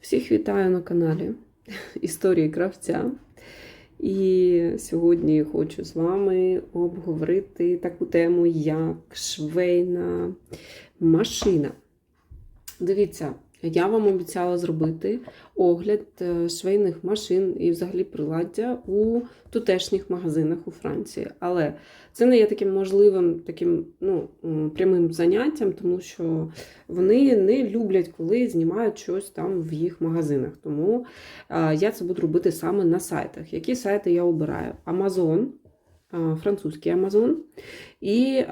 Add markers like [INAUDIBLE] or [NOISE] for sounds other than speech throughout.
Всіх вітаю на каналі [LAUGHS] Історії кравця. І сьогодні хочу з вами обговорити таку тему, як швейна машина. Дивіться, я вам обіцяла зробити огляд е, швейних машин і взагалі приладдя у тутешніх магазинах у Франції. Але це не є таким можливим таким ну, прямим заняттям, тому що вони не люблять, коли знімають щось там в їх магазинах. Тому е, я це буду робити саме на сайтах. Які сайти я обираю? Amazon, е, французький Amazon і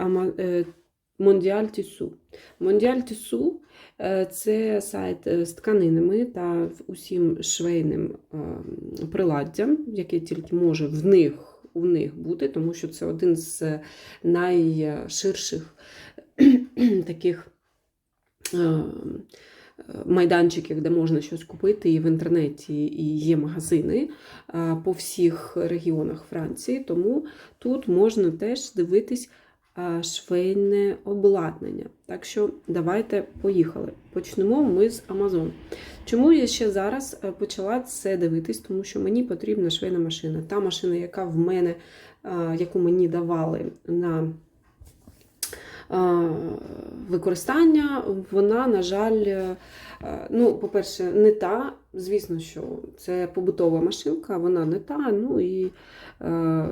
Tissot. Mondial Tissot е, це сайт е, з тканинами та усім швейним е, приладдям, яке тільки може в них, у них бути, тому що це один з найширших таких е, майданчиків, де можна щось купити, і в інтернеті і є магазини по всіх регіонах Франції. Тому тут можна теж дивитись швейне обладнання. Так що давайте поїхали. Почнемо ми з Amazon. Чому я ще зараз е, почала це дивитись? Тому що мені потрібна швейна машина. Та машина, яка в мене, е, яку мені давали на е, використання, вона, на жаль, е, ну, по-перше, не та. Звісно, що це побутова машинка, вона не та. Ну і е,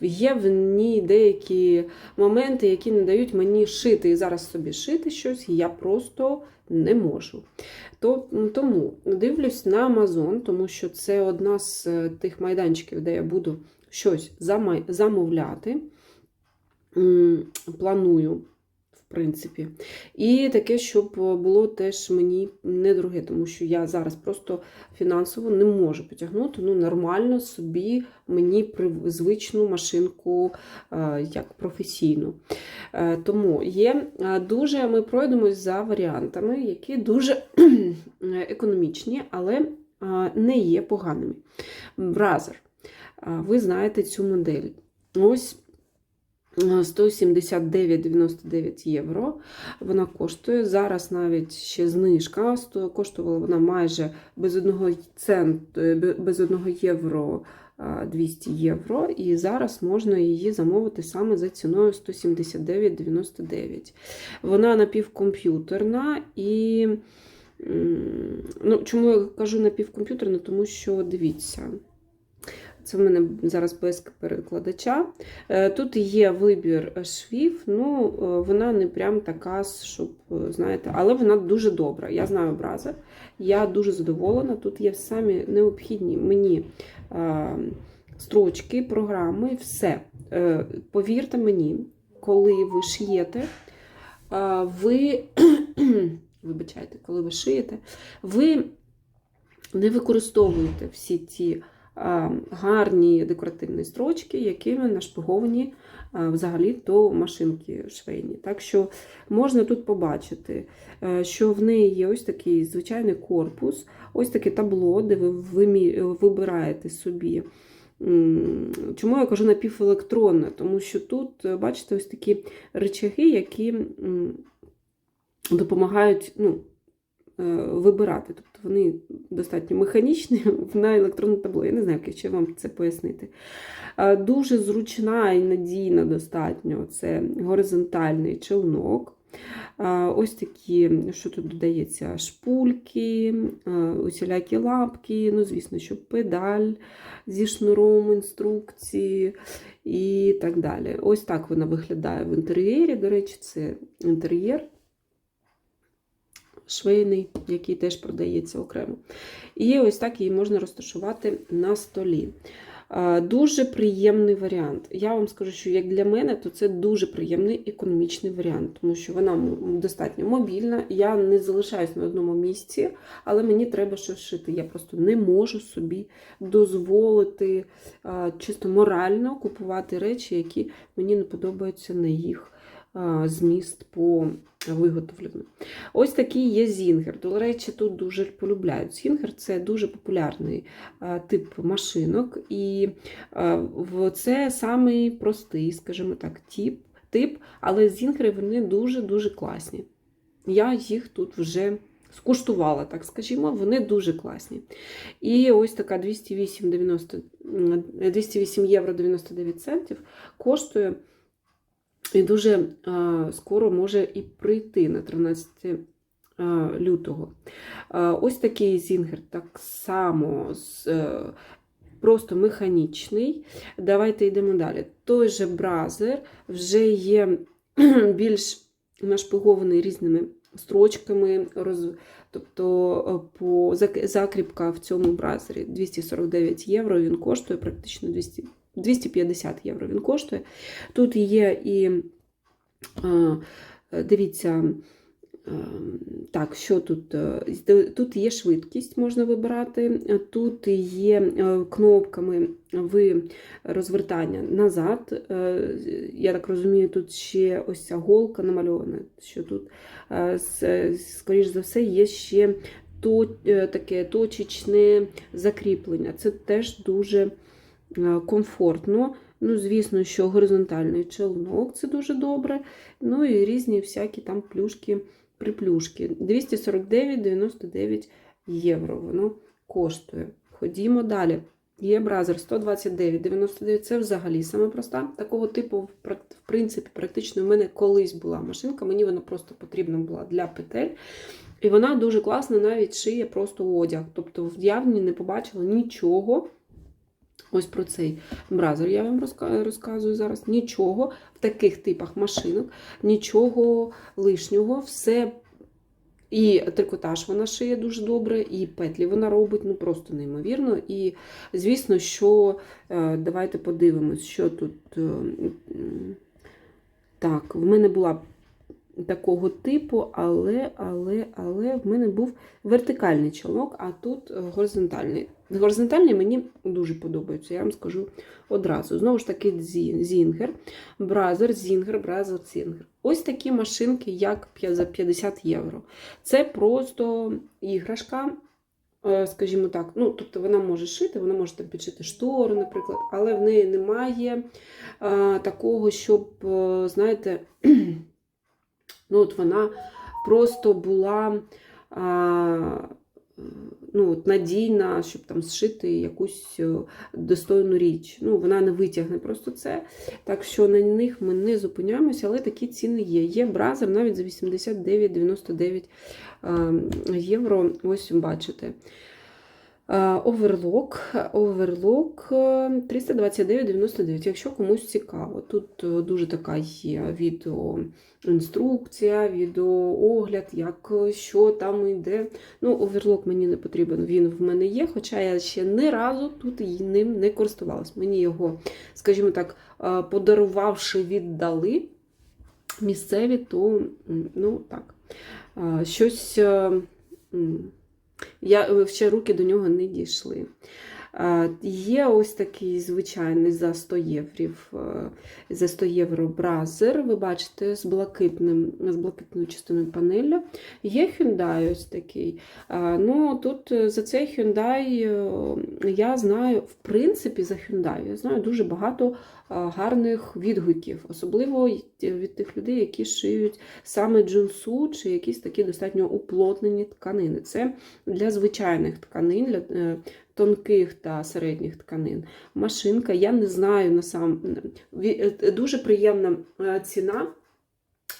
є в ній деякі моменти, які не дають мені шити і зараз собі шити щось, я просто не можу. То, тому дивлюсь на Amazon, тому що це одна з е, тих майданчиків, де я буду щось замовляти. Планую, принципі. І таке, щоб було теж мені недороге, тому що я зараз просто фінансово не можу потягнути ну, нормально собі мені звичну машинку е, як професійну. Е, Тому є е, дуже, ми пройдемось за варіантами, які дуже [CLEARS THROAT] економічні, але е, не є поганими. Бразер. Е, Ви знаєте цю модель. Ось е, 179,99 євро. Вона коштує. Зараз навіть ще знижка. Коштувала вона майже без одного цент, е, без одного євро 200 євро. І зараз можна її замовити саме за ціною 179,99. Вона напівкомп'ютерна і. Ну, чому я кажу напівкомп'ютерна? Тому що дивіться. Це в мене зараз без перекладача. Е, Тут є вибір швів, ну е, вона не прям така, щоб, е, знаєте, але вона дуже добра. Я знаю образи, я дуже задоволена. Тут є самі необхідні мені строчки, програми, все. Повірте мені, коли ви шиєте, ви, [CLEARS THROAT] вибачайте, коли ви шиєте, ви не використовуєте всі ці гарні декоративні строчки, якими нашпиговані взагалі то машинки швейні. Так що можна тут побачити, е, що в неї є ось такий звичайний корпус, ось таке табло, де ви вибираєте собі. Чому я кажу напівелектронне? Тому що тут, е, бачите, ось такі речаги, які допомагають ну, вибирати. Тобто вони достатньо механічні на електронне табло. Я не знаю, як ще вам це пояснити. Е, Дуже зручна і надійна достатньо це горизонтальний челнок. Е, Ось такі, що тут додається, шпульки, е, усілякі лапки, ну, звісно, що педаль зі шнуром інструкції і так далі. Ось так вона виглядає в інтер'єрі. До речі, це інтер'єр швейний, який теж продається окремо. І ось так її можна розташувати на столі. Дуже приємний варіант. Я вам скажу, що як для мене, то це дуже приємний економічний варіант, тому що вона достатньо мобільна. Я не залишаюсь на одному місці, але мені треба щось шити. Я просто не можу собі дозволити чисто морально купувати речі, які мені не подобаються на їх зміст по виготовленню. Ось такий є зінгер. До речі, тут дуже полюбляють. Зінгер це дуже популярний тип машинок, і це самий простий, скажімо так, тип, тип але зінгери вони дуже-дуже класні. Я їх тут вже скуштувала, так скажімо, вони дуже класні. І ось така 208, 90, 208 євро 99 центів коштує. І дуже скоро може і прийти на 13 лютого. Ось такий зінгер так само е, просто механічний. Давайте йдемо далі. Той же бразер вже є [CLEARS THROAT] більш нашпигований різними строчками, роз... тобто е, по закріпка в цьому бразері 249 євро. Він коштує практично 200, 250 євро. Він коштує. Тут є і е, дивіться. е, Так, що тут? Е, Тут є швидкість, можна вибирати. Тут є кнопками ви розвертання назад. Я так розумію, тут ще ось ця голка намальована, що тут, скоріш за все, є ще то, таке точечне закріплення. Це теж дуже комфортно. Ну, звісно, що горизонтальний челнок це дуже добре. Ну і різні всякі там плюшки, приплюшки. 249,99 євро воно коштує. Ходімо далі. Є бразер 129,99. Це взагалі саме проста. Такого типу, в принципі, практично в мене колись була машинка. Мені вона просто потрібна була для петель. І вона дуже класно навіть шиє просто одяг. Тобто в явні не побачила нічого. Ось про цей бразер я вам розказую зараз. Нічого в таких типах машинок, нічого лишнього, все. І трикотаж вона шиє дуже добре, і петлі вона робить ну просто неймовірно. І звісно, що е, давайте подивимось, що тут. е, Так, в мене була такого типу, але, але, але в мене був вертикальний чолок, а тут е, горизонтальний. Мені дуже подобаються, я вам скажу одразу. Знову ж таки, Зінгер, Бразер, Зінгер, Бразер, Зінгер. Ось такі машинки, як за 50 євро. Це просто іграшка, е, скажімо так. Ну, тобто вона може шити, вона може там підшити штору, наприклад, але в неї немає е, такого, щоб, е, знаєте, [CLEARS THROAT] ну, от вона просто була. А, ну, от надійна, щоб там зшити якусь е, достойну річ. Ну, вона не витягне просто це. Так що на них ми не зупиняємося, але такі ціни є. Є бразер навіть за 89,99 е, євро. Ось бачите. Е, Оверлок, оверлок е, 329,99, якщо комусь цікаво. Тут е, дуже така є відеоінструкція, відеоогляд, як е, що там йде. Ну, оверлок мені не потрібен, він в мене є, хоча я ще ні разу тут ним не користувалась. Мені його, скажімо так, е, подарувавши, віддали місцеві, то ну так, е, щось. Я е, ще руки до нього не дійшли. Є ось такий звичайний за 100 єврів, е, за 100 євро бразер. Ви бачите, з блакитним, з блакитною частиною панелі. Є Hyundai ось такий. Ну, тут е, за цей Hyundai я знаю, в принципі, за Hyundai я знаю дуже багато гарних відгуків, особливо від тих людей, які шиють саме джинсу чи якісь такі достатньо уплотнені тканини. Це для звичайних тканин, для е, тонких та середніх тканин. Машинка, я не знаю на сам е, дуже приємна е, ціна.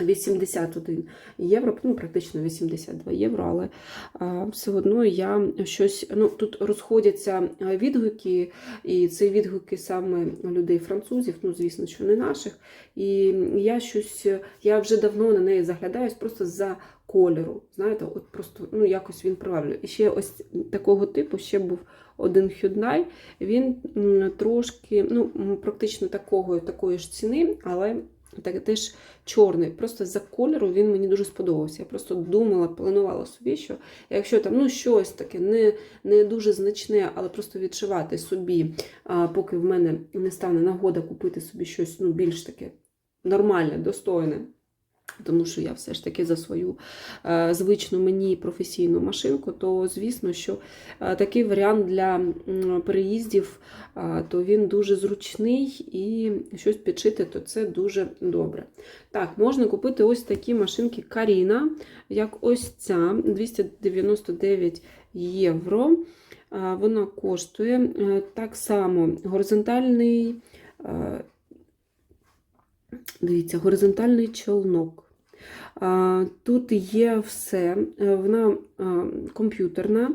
81 євро, ну практично 82 євро, але а, все одно я щось. Ну тут розходяться відгуки, і це відгуки саме людей французів, ну звісно, що не наших. І я щось, я вже давно на неї заглядаюсь просто за кольору. Знаєте, от просто ну якось він приваблює. І ще ось такого типу ще був один Hyundai, Він трошки, ну практично такого, такої ж ціни, але так, теж чорний. Просто за кольору він мені дуже сподобався. Я просто думала, планувала собі, що якщо там ну, щось таке не, не дуже значне, але просто відшивати собі, а, поки в мене не стане нагода купити собі щось ну, більш таке нормальне, достойне. Тому що я все ж таки за свою е, звичну мені професійну машинку, то звісно, що е, такий варіант для м, переїздів, е, то він дуже зручний і щось підшити, то це дуже добре. Так, можна купити ось такі машинки Каріна, як ось ця 299 євро. Е, Вона коштує е, так само горизонтальний. е, Дивіться, горизонтальний челнок. А, Тут є все, Е, вона комп'ютерна,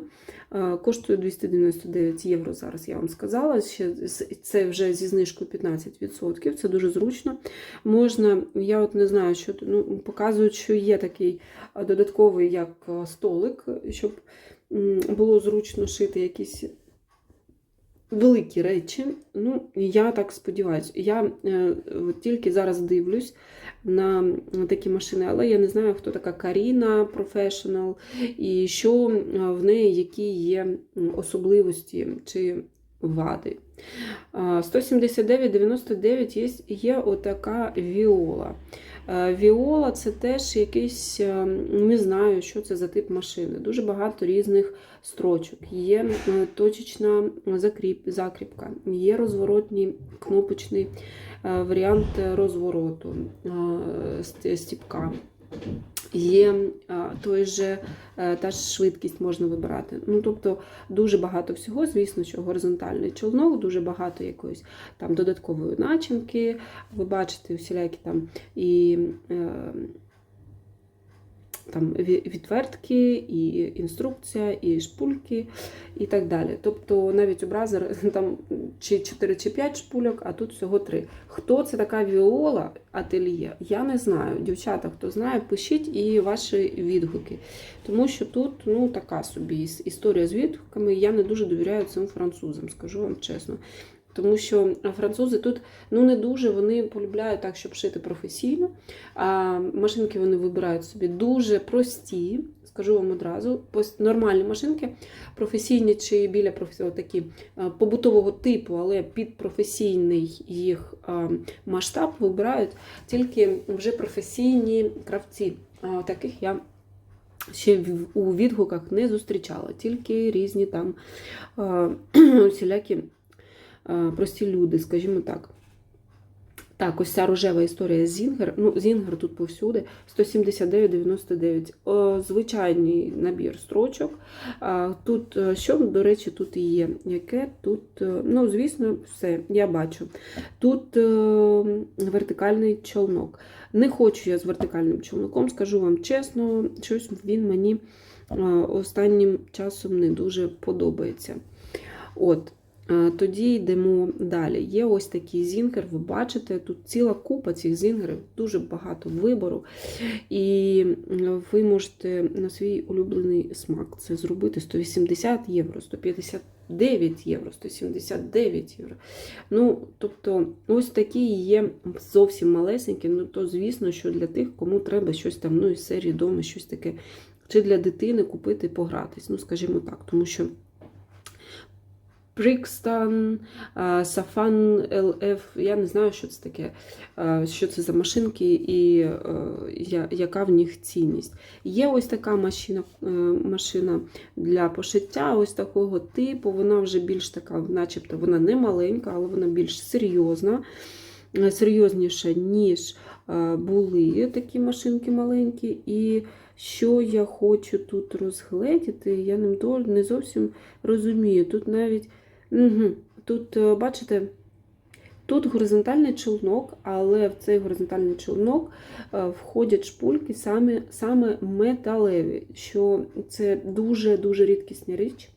коштує 299 євро. Зараз я вам сказала. Це вже зі знижкою 15%. Це дуже зручно. Можна, я от не знаю, що ну, показують, що є такий додатковий як столик, щоб було зручно шити якісь великі речі. Ну, я так сподіваюся. Я е, тільки зараз дивлюсь на такі машини, але я не знаю, хто така Каріна професіонал, і що е, в неї, які є особливості чи вади. А, 179,99 є, є отака віола. Віола це теж якийсь, е, не знаю, що це за тип машини. Дуже багато різних строчок. Є е, точечна закріп, закріпка, є розворотній кнопочний е, варіант розвороту стіпка. Є той же, е, та ж швидкість можна вибирати. Ну, тобто дуже багато всього, звісно, що горизонтальний човнок, дуже багато якоїсь там додаткової начинки. Ви бачите усілякі там і е, там відвертки, і інструкція, і шпульки, і так далі. Тобто навіть у [LAUGHS] там чи 4 чи 5 шпульок, а тут всього 3. Хто це така віола ательє? Я не знаю. Дівчата, хто знає, пишіть і ваші відгуки. Тому що тут ну, така собі історія з відгуками. Я не дуже довіряю цим французам, скажу вам чесно. Тому що французи тут ну не дуже вони полюбляють так, щоб шити професійно. А машинки вони вибирають собі дуже прості, скажу вам одразу. Нормальні машинки, професійні чи біля професійного такі побутового типу, але під професійний їх масштаб вибирають тільки вже професійні кравці. Таких я ще у відгуках не зустрічала, тільки різні там [CLEARS THROAT] усілякі а, прості люди, скажімо так. Так, ось ця рожева історія Зінгер. Ну, Зінгер тут повсюди. 179,99. Звичайний набір строчок. Тут, е, що, до речі, тут і є. Яке тут, е, ну, звісно, все, я бачу. Тут е, вертикальний човнок. Не хочу я з вертикальним човноком, скажу вам чесно, щось він мені е, останнім часом не дуже подобається. От. Е, Тоді йдемо далі. Є ось такий зінгер, ви бачите, тут ціла купа цих зінгерів, дуже багато вибору. І е, ви можете на свій улюблений смак це зробити 180 євро, 159 євро, 179 євро. Ну, тобто, ось такі є зовсім малесенькі, ну то звісно, що для тих, кому треба щось там, ну, із серії дома, щось таке, чи для дитини купити, погратись, ну, скажімо так, тому що. Брікстон, Сафан ЛФ, я не знаю, що це таке, що це за машинки і яка в них цінність. Є ось така машина, е, машина для пошиття, ось такого типу. Вона вже більш така, начебто вона не маленька, але вона більш серйозна, е, серйозніша, ніж були такі машинки маленькі. І що я хочу тут розгледіти, я не зовсім розумію. Тут навіть Угу. Тут, е, бачите, тут горизонтальний челнок, але в цей горизонтальний челнок е, входять шпульки саме, саме металеві, що це дуже-дуже рідкісна річ.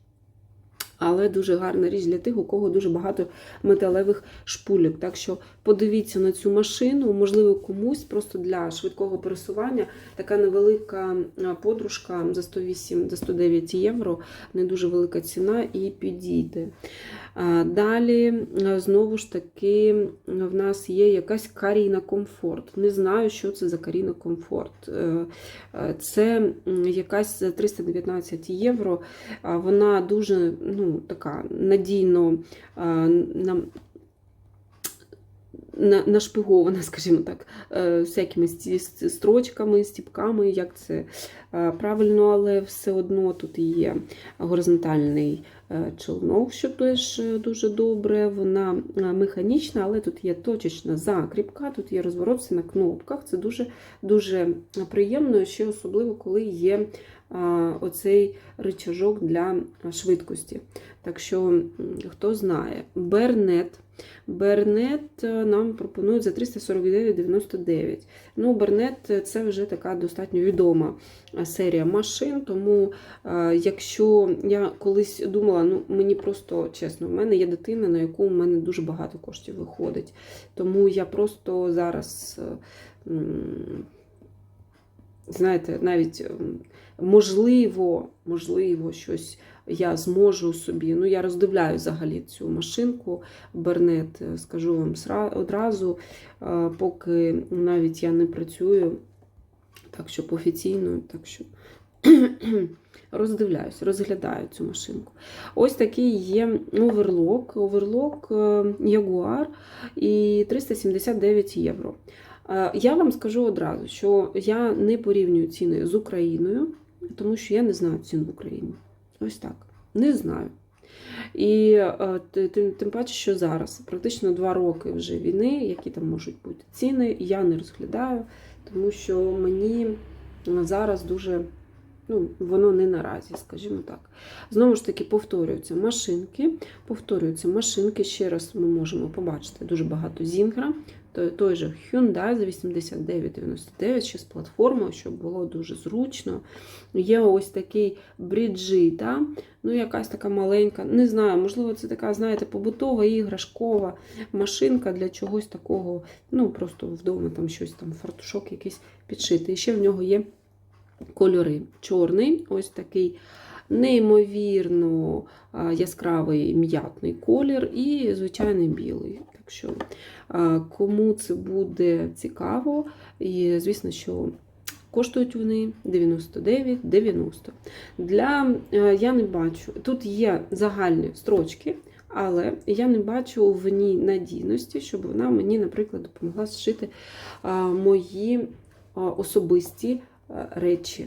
Але дуже гарна річ для тих, у кого дуже багато металевих шпулік. Так що подивіться на цю машину, можливо, комусь просто для швидкого пересування така невелика подружка за 108 за 109 євро, не дуже велика ціна і підійде. Далі, знову ж таки, в нас є якась Каріна Комфорт. Не знаю, що це за Каріна Комфорт. Е, е, Це якась за 319 євро. Вона дуже ну, така надійно нашпигована, [LAUGHS] скажімо так, е, всякими строчками, стіпками, як це е, правильно, але все одно тут є горизонтальний е, челнок, що теж дуже добре. Вона механічна, але тут є точечна закріпка, тут є розворот на кнопках. Це дуже дуже приємно, ще особливо, коли є оцей рычажок для швидкості. Так що, хто знає, Бернет. Бернет е, нам пропонують за 349,99. Ну, Бернет е, це вже така достатньо відома е, серія машин. Тому, якщо я колись думала, ну мені просто чесно, в мене є дитина, на яку в мене дуже багато коштів виходить. Тому я просто зараз. Знаєте, навіть ем, можливо, можливо, щось я зможу собі. Ну, я роздивляю взагалі цю машинку Бернет, е, скажу вам одразу, поки навіть я не працюю, так щоб офіційно, так що [CLEARS THROAT] роздивляюсь, розглядаю цю машинку. Ось такий є оверлок, оверлок е, Jaguar і 379 євро. Е, Я вам скажу одразу, що я не порівнюю ціни з Україною, тому що я не знаю цін в Україні. Ось так. Не знаю. І е, тим, тим паче, що зараз практично два роки вже війни, які там можуть бути ціни, я не розглядаю, тому що мені зараз дуже. Ну, воно не наразі, скажімо так. Знову ж таки, повторюються машинки. Повторюються машинки. Ще раз ми можемо побачити дуже багато Зінгра. Той, же Hyundai за 89,99 ще з платформою, щоб було дуже зручно. Є ось такий Бріджита, ну якась така маленька, не знаю, можливо, це така, знаєте, побутова іграшкова машинка для чогось такого, ну просто вдома там щось там, фартушок якийсь підшити. І ще в нього є кольори. Чорний, ось такий неймовірно яскравий м'ятний колір, і звичайний білий. Так що, кому це буде цікаво, і звісно, що. Коштують вони 99,90. Для е, я не бачу. Тут є загальні строчки, але я не бачу в ній надійності, щоб вона мені, наприклад, допомогла зшити мої особисті речі.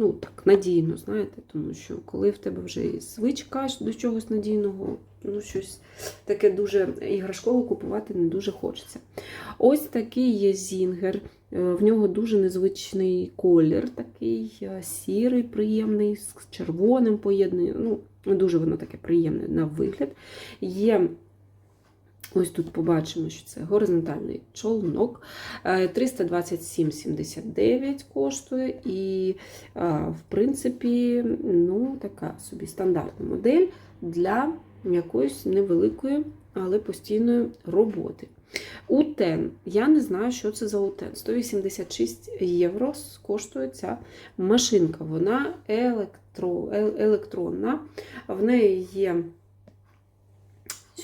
Ну, так, надійно, знаєте, тому що коли в тебе вже звичка до чогось надійного, ну, щось таке дуже іграшкове купувати не дуже хочеться. Ось такий є зінгер. Е, В нього дуже незвичний колір, такий е, сірий, приємний, з червоним поєднаний. Ну, дуже воно таке приємне на вигляд. Є Ось тут побачимо, що це горизонтальний чолнок. Е, 327,79 коштує. І, е, в принципі, ну, така собі стандартна модель для якоїсь невеликої, але постійної роботи. Утен. Я не знаю, що це за утен. 186 євро коштує ця машинка. Вона електро, е- електронна. В неї є.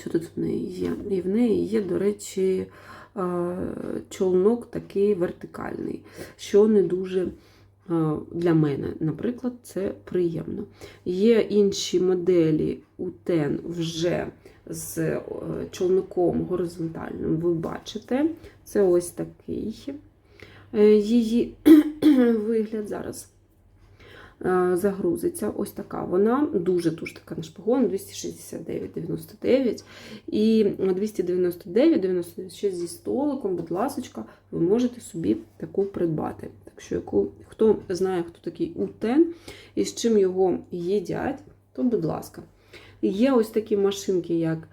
Що тут в неї є? І в неї є, до речі, е, чолнок такий вертикальний, що не дуже е, для мене, наприклад, це приємно. Є інші моделі утен вже з е, човником горизонтальним, ви бачите. Це ось такий її [CLEARS THROAT] вигляд зараз загрузиться. Ось така. Вона дуже-дуже така нашпигована, 269,99 і 299,99 ще зі столиком, будь ласочка, ви можете собі таку придбати. Так що, яку, хто знає, хто такий утен і з чим його їдять, то будь ласка. Є ось такі машинки, як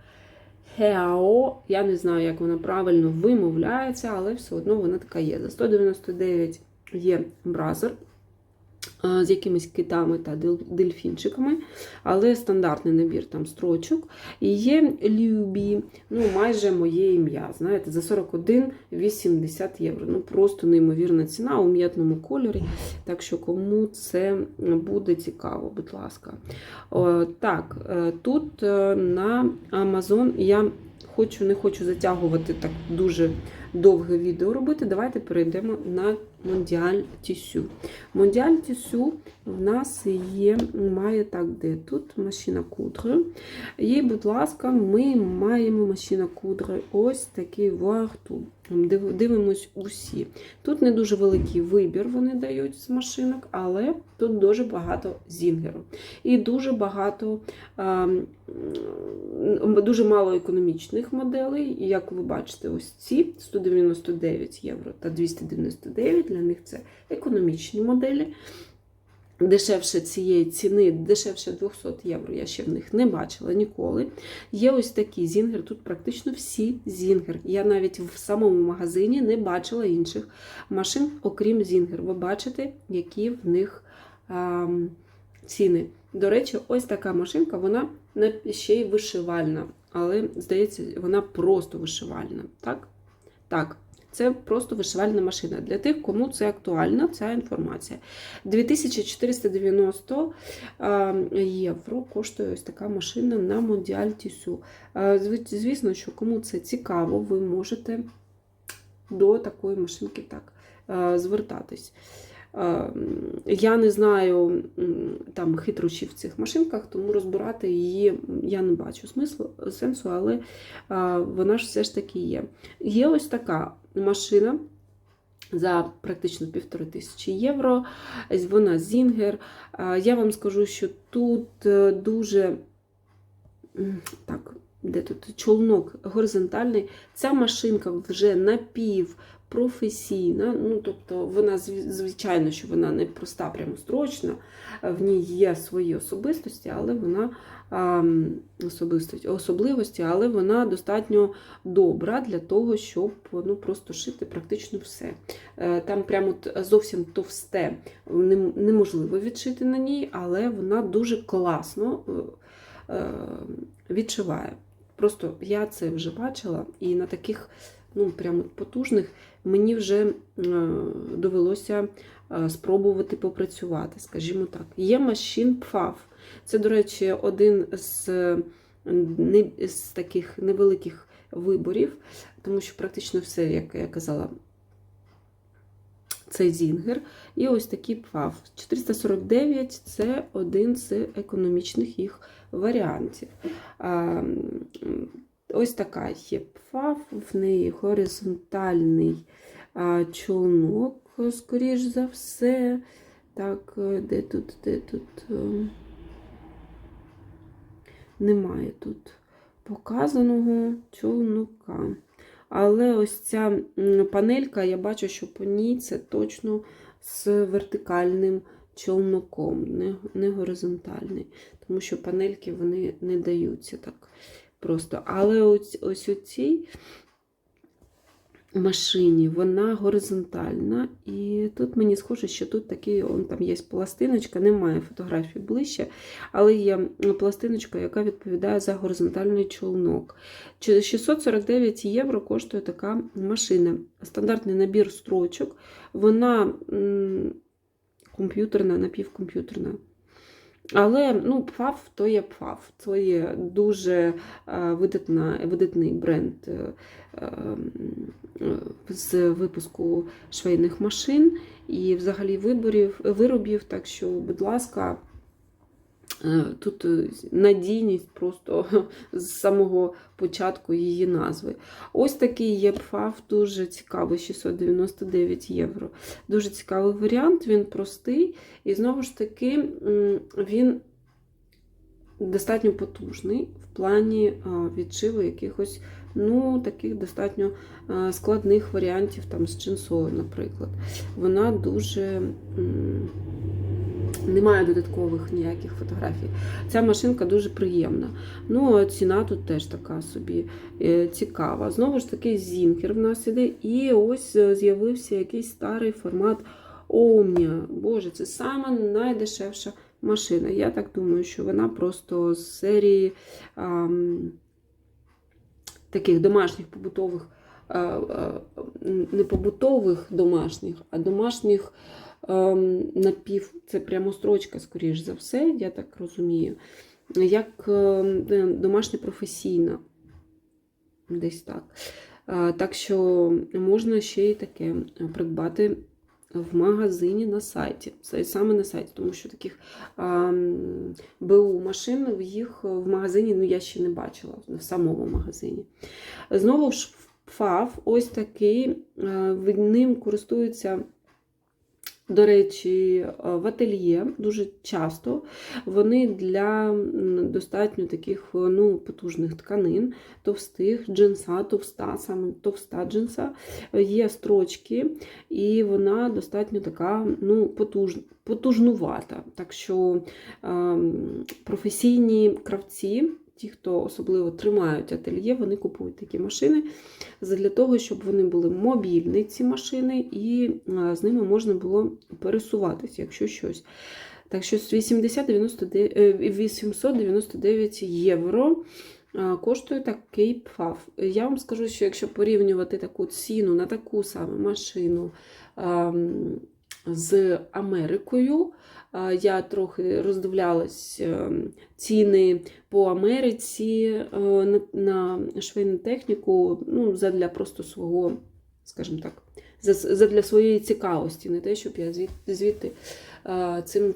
Heao, я не знаю, як вона правильно вимовляється, але все одно вона така є. За 199 є бразер з якимись китами та дельфінчиками, але стандартний набір там строчок. І є Любі, ну майже моє ім'я. Знаєте, за 41,80 євро. Ну просто неймовірна ціна у м'ятному кольорі. Так що, кому це буде цікаво, будь ласка. О, так, е, тут е, на Amazon я хочу, не хочу затягувати так дуже довге відео робити. Давайте перейдемо на Mondial Тісю. Мондіаль Тісю в нас є, має так, де тут машина кудри. І, будь ласка, ми маємо машина кудри ось такий варту. Див- Дивимось усі. Тут не дуже великий вибір вони дають з машинок, але тут дуже багато зінгеру. І дуже багато, дуже мало економічних моделей. Як ви бачите, ось ці 199 євро та 299 для них це економічні моделі. Дешевше цієї ціни, дешевше 200 євро, я ще в них не бачила ніколи. Є ось такі зінгер, тут практично всі зінгер. Я навіть в самому магазині не бачила інших машин, окрім зінгер. Ви бачите, які в них а, ціни. До речі, ось така машинка, вона ще й вишивальна, але, здається, вона просто вишивальна. Так? Так. Це просто вишивальна машина. Для тих, кому це актуальна, ця інформація. 2490 євро коштує ось така машина на. А, зв- Звісно, що кому це цікаво, ви можете до такої машинки так звертатись. Я не знаю там хитрощів в цих машинках, тому розбирати її я не бачу смислу, сенсу, але вона ж все ж таки є. Є ось така машина за практично півтори тисячі євро. Вона Зінгер. Я вам скажу, що тут е, дуже так, де тут чолнок горизонтальний. Ця машинка вже напівпрофесійна. Ну, тобто, вона, звичайно, що вона не проста, прямо строчна, в ній є свої особистості, але вона особистості, особливості, але вона достатньо добра для того, щоб ну, просто шити практично все. Е, Там прямо зовсім товсте неможливо відшити на ній, але вона дуже класно е, е, відшиває. Просто я це вже бачила, і на таких ну, прямо потужних мені вже е, довелося е, спробувати попрацювати, скажімо так. Є машин PFAF. Це, до речі, один з, е, з таких невеликих виборів, тому що практично все, як я казала, це Зінгер. І ось такий ПФАФ. 449 це один з економічних їх варіантів. Ось така є ПФАФ, в неї горизонтальний чолнок, скоріш за все. Так, е, де тут, де тут? е, Немає тут показаного чолнока. Але ось ця панелька, я бачу, що по ній це точно з вертикальним чолноком, не, не горизонтальний. Тому що панельки вони не даються так просто. Але ось, ось у цій машині вона горизонтальна. І тут мені схоже, що тут такий, он там є пластиночка, немає фотографії ближче, але є пластиночка, яка відповідає за горизонтальний чолнок. 649 євро коштує така машина. Стандартний набір строчок. Вона комп'ютерна, напівкомп'ютерна. Але ну, ПФАВ то є ПФАВ. Це є дуже е, видатна, видатний бренд е, е, з випуску швейних машин і взагалі виборів, виробів. Так що, будь ласка, тут е, надійність просто [LAUGHS] з самого початку її назви. Ось такий є ПФАФ, дуже цікавий, 699 євро. Дуже цікавий варіант, він простий. І знову ж таки, він достатньо потужний в плані а, відшиву якихось ну, таких достатньо складних варіантів там, з чинсою, наприклад. Вона дуже. Немає додаткових ніяких фотографій. Ця машинка дуже приємна. Ну, ціна тут теж така собі е, цікава. Знову ж таки, зінкер в нас іде. І ось е, з'явився якийсь старий формат Omnia. Боже, це сама найдешевша машина. Я так думаю, що вона просто з серії ам, таких домашніх побутових, а, а, не побутових домашніх, а домашніх напів. Це прямо строчка, скоріш за все, я так розумію. Як ем, е, домашня професійна. Десь так. Так що можна ще й таке придбати в магазині на сайті. Саме на сайті, тому що таких БУ машин їх в магазині ну, я ще не бачила в самому магазині. Знову ж ФАФ, ось такий, е, ним користуються. До речі, е, в ательє дуже часто вони для достатньо таких е, ну, потужних тканин, товстих, джинса, товста, саме товста джинса, е, є строчки, і вона достатньо така ну, потуж, потужнувата. Так що ем, професійні кравці, ті, хто особливо тримають ательє, вони купують такі машини для того, щоб вони були мобільні, ці машини, і е, з ними можна було пересуватися, якщо щось. Так що з 80 99, е, 899 євро е, коштує такий пфаф. Я вам скажу, що якщо порівнювати таку ціну на таку саму машину ем, з Америкою, я трохи роздивлялась ем, ціни по Америці е, на, швейну техніку, ну, задля просто свого, скажімо так, задля своєї цікавості, не те, щоб я звідти, цим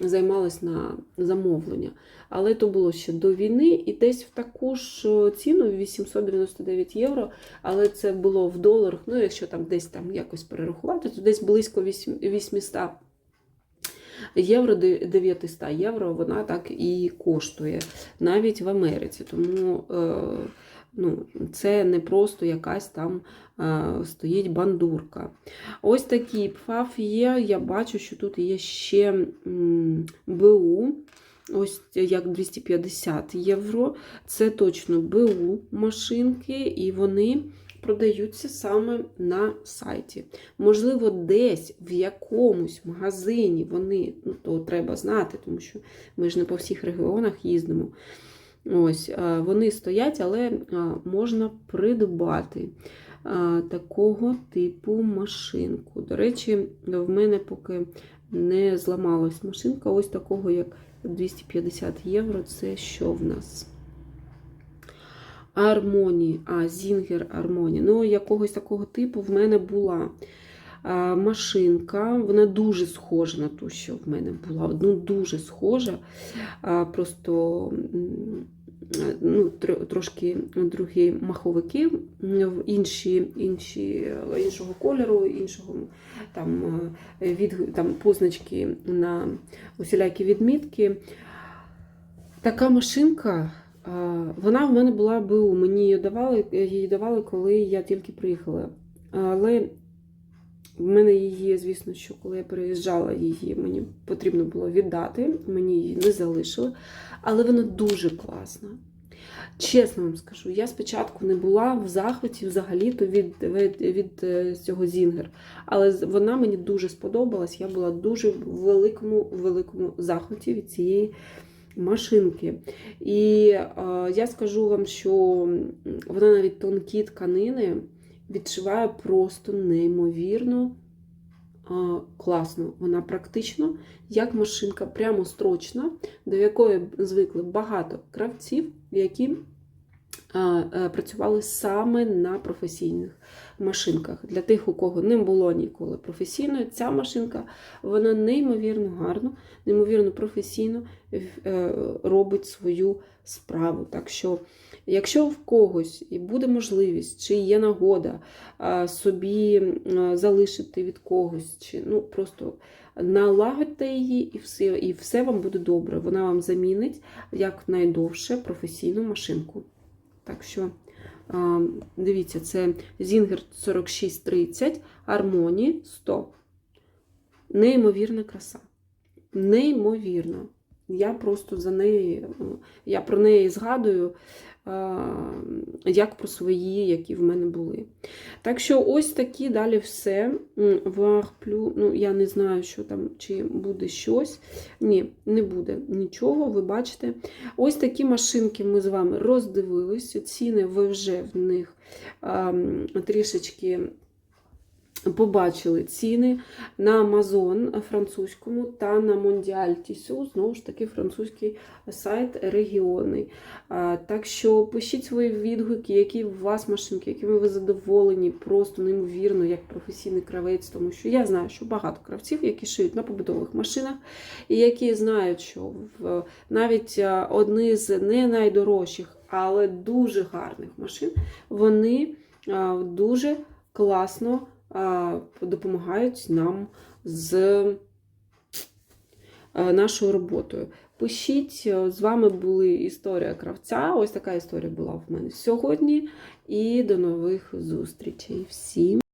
займалась на замовлення. Але то було ще до війни, і десь в таку ж е, ціну 899 євро, але це було в доларах. Ну, якщо там десь там якось перерахувати, то десь близько 800 євро, де- 900 євро вона так і коштує навіть в Америці. Тому е, ну, це не просто якась там е, стоїть бандурка. Ось такий пфаф є. Я бачу, що тут є ще м, БУ. Ось як 250 євро. Це точно БУ машинки, і вони продаються саме на сайті. Можливо, десь в якомусь магазині вони, ну то треба знати, тому що ми ж не по всіх регіонах їздимо. Ось, е, вони стоять, але е, можна придбати е, такого типу машинку. До речі, в мене поки не зламалась машинка, ось такого, як 250 євро. Це що в нас? Армоні, а, Зінгер Армоні. Ну, якогось такого типу в мене була машинка. Вона дуже схожа на ту, що в мене була. Ну, дуже схожа. Просто ну, тр- трошки другі маховики, інші, інші, іншого кольору, іншого там, е, від, там позначки на усілякі відмітки. Така машинка. Вона в мене була БУ. Мені її давали, її давали, коли я тільки приїхала. Але в мене її, звісно, що коли я переїжджала її, мені потрібно було віддати, мені її не залишили. Але вона дуже класна. Чесно вам скажу, я спочатку не була в захваті взагалі-то від, від, від е, цього Зінгер. Але вона мені дуже сподобалась. Я була дуже в великому, великому захваті від цієї машинки. І е, я скажу вам, що вона навіть тонкі тканини відшиває просто неймовірно класно. Вона практично як машинка, прямо строчна, до якої звикли багато кравців, які працювали саме на професійних машинках. Для тих, у кого не було ніколи професійної, ця машинка вона неймовірно гарно, неймовірно професійно е, робить свою справу. Так що, якщо в когось і буде можливість, чи є нагода собі залишити від когось, чи ну просто налагодьте її, і все, і все вам буде добре. Вона вам замінить якнайдовше професійну машинку. Так що. Дивіться, це Зінгер 4630, Армоні 100. Неймовірна краса. Неймовірно. Я просто за неї, я про неї згадую, як про свої, які в мене були. Так що ось такі далі все. Варплю, ну я не знаю, що там, чи буде щось. Ні, не буде нічого, ви бачите. Ось такі машинки ми з вами роздивилися. Ціни ви вже в них а, трішечки побачили ціни на Амазон французькому та на Монdial Tissot, знову ж таки, французький сайт регіони. Так що пишіть свої відгуки, які у вас машинки, якими ви задоволені, просто неймовірно, як професійний кравець, тому що я знаю, що багато кравців, які шиють на побутових машинах, і які знають, що в навіть одні з не найдорожчих, але дуже гарних машин, вони дуже класно допомагають нам з нашою роботою. Пишіть, е, з вами були історія кравця. Ось така історія була в мене сьогодні. І до нових зустрічей. Всім!